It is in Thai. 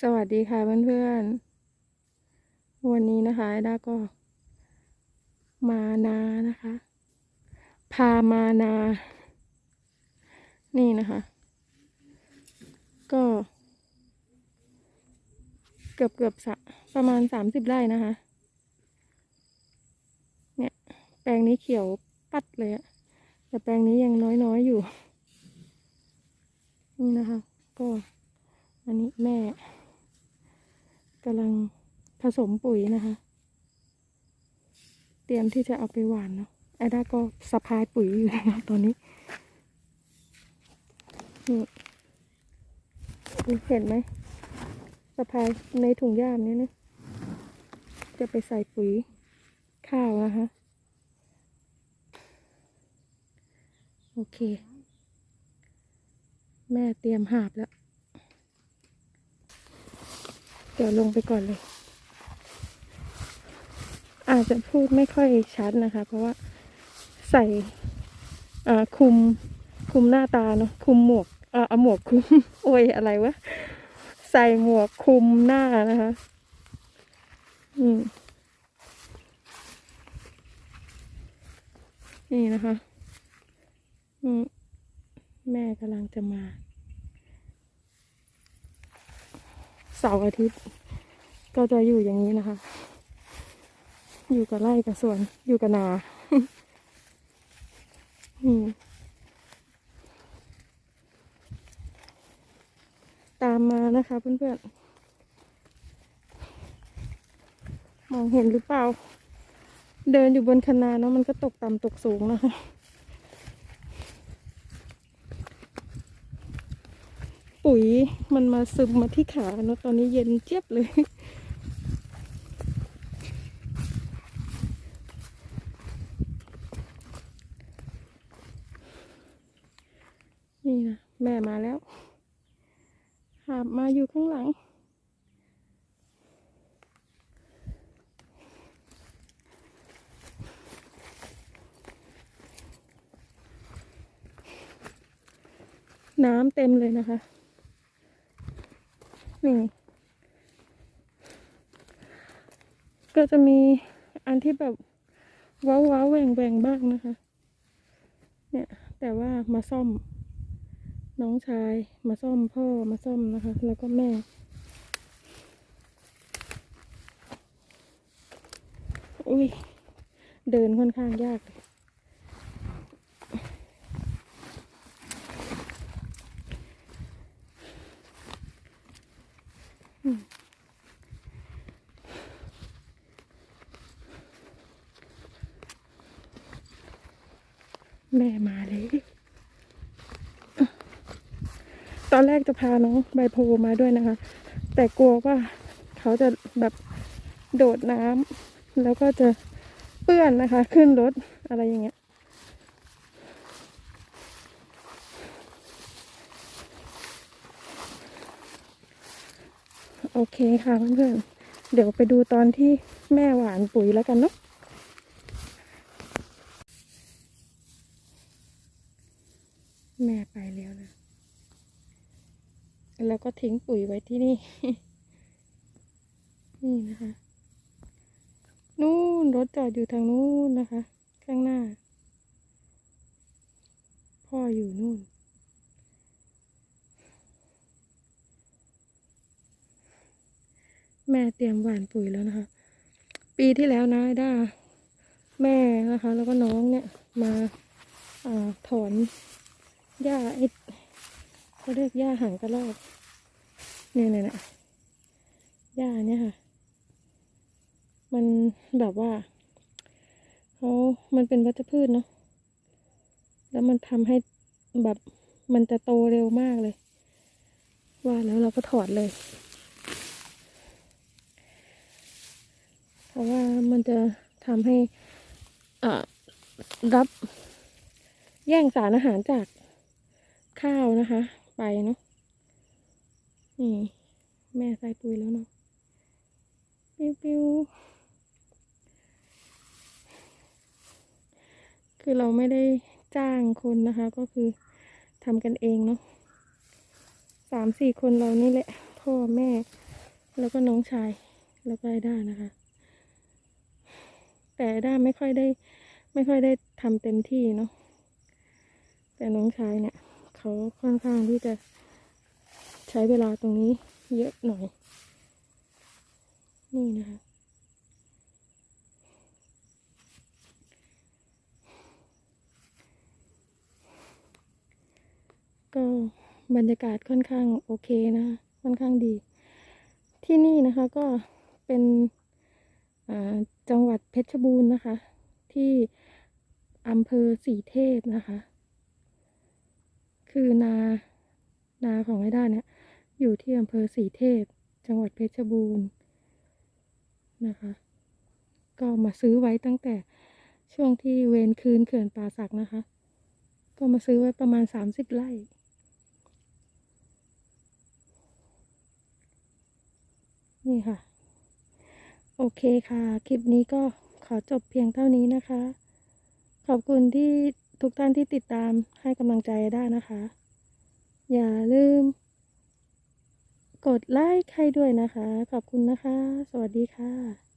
สวัสดีค่ะเพื่อนๆ วันนี้นะคะไอด้าก็มานานะคะ พามานา นี่นะคะ ก็เกือบเกือบสะประมาณสามสิบไร่นะคะ เนี่ยแปลงนี้เขียวปัดเลยอะแต่แปลงนี้ยังน้อยๆอยู่ นี่นะคะ ก็ อันนี้แม่กำลังผสมปุ๋ยนะคะ เตรียมที่จะเอาไปหว่านเนาะไอด้าก็สะพายปุ๋ยอยู่นะคะตอนนี้นี่เห็นไหมสะพายในถุงย่ามนี้นะจะไปใส่ปุ๋ยข้าวนะคะโอเค แม่เตรียมหาบแล้ว เดี๋ยวลงไปก่อนเลย อาจจะพูดไม่ค่อยชัดนะคะ เพราะว่าใส่คุมคุมหน้าตาเนาะคุมหมวกเอาเอาหมวกคุมโอ้ยอะไรวะใส่หมวกคุมหน้านะคะ อืมนี่นะคะ อืมแม่กำลังจะมา เสาร์อาทิตย์ ก็จะอยู่อย่างนี้นะคะ อยู่กับไร่กับสวน อยู่กับนาอืมตามมานะคะเพื่อนๆ มองเห็นหรือเปล่า เดินอยู่บนคะนาเนาะมันก็ตกต่ำตกสูงนะคะ ปุ๋ยมันมาซึมมาที่ขาเนอะตอนนี้เย็นเจี๊ยบเลย นี่นะแม่มาแล้ว หาบมาอยู่ข้างหลัง น้ำเต็มเลยนะคะ นี่ ก็จะมีอันที่แบบว้าวว้าวแหว่งแหว่งบ้างนะคะ เนี่ย แต่ว่ามาซ่อม น้องชายมาซ่อมพ่อมาซ่อมนะคะ แล้วก็แม่อุ้ยเดินค่อนข้างยากเลย แม่มาเลยตอนแรกจะพาน้องใบโพมาด้วยนะคะ แต่กลัวว่าเขาจะแบบโดดน้ำแล้วก็จะเปื้อนนะคะ ขึ้นรถอะไรอย่างเงี้ยโอเคค่ะเพื่อนๆเดี๋ยวไปดูตอนที่แม่หวานปุ๋ยแล้วกันเนาะ แม่ไปแล้วนะ แล้วก็ทิ้งปุ๋ยไว้ที่นี่ นี่นะคะ นู่นรถจอดอยู่ทางนู้นนะคะ ข้างหน้า พ่ออยู่นู่น แม่เตรียมหว่านปุ๋ยแล้วนะคะ ปีที่แล้วนะได้าแม่นะคะ แล้วก็น้องเนี่ยมาอาถอนหญ้าไอ้ เขาเรียกหญ้าหางกระรอกเนี่ยเนี่ยเนี่ยหญ้าเนี่ยค่ะ มันแบบว่าเขามันเป็นวัชพืชเนาะแล้วมันทำให้แบบมันจะโตเร็วมากเลย ว่าแล้วเราก็ถอดเลย เพราะว่ามันจะทำให้อ่ารับแย่งสารอาหารจากข้าวนะคะ ไปเนาะนี่แม่ใส่ปุ๋ยแล้วเนาะปิ้วปิ้วคือเราไม่ได้จ้างคนนะคะ ก็คือทำกันเองเนาะสามสี่คนเรานี่แหละ พ่อแม่ แล้วก็น้องชาย แล้วก็ไอด้านะคะ แต่ไอด้าไม่ค่อยได้ ไม่ค่อยได้ทำเต็มที่เนาะแต่น้องชายเนี่ย เขาค่อนข้างที่จะใช้เวลาตรงนี้เยอะหน่อย นี่นะคะก็บรรยากาศค่อนข้างโอเคนะค่อนข้างดี ที่นี่นะคะก็เป็นจังหวัดเพชรบูรณ์นะคะ ที่อำเภอสีเทพนะคะ คือนานาของไอ้ด้าเนี่ยอยู่ที่อำเภอสีเทพ จังหวัดเพชรบูรณ์นะคะ ก็มาซื้อไว้ตั้งแต่ช่วงที่เวรคืนเขื่อนป่าสักนะคะ ก็มาซื้อไว้ประมาณสามสิบไร่นี่ค่ะ โอเคค่ะ คลิปนี้ก็ขอจบเพียงเท่านี้นะคะ ขอบคุณที่ ทุกท่านที่ติดตามให้กำลังใจได้นะคะ อย่าลืม กดไลค์ให้ด้วยนะคะ ขอบคุณนะคะ สวัสดีค่ะ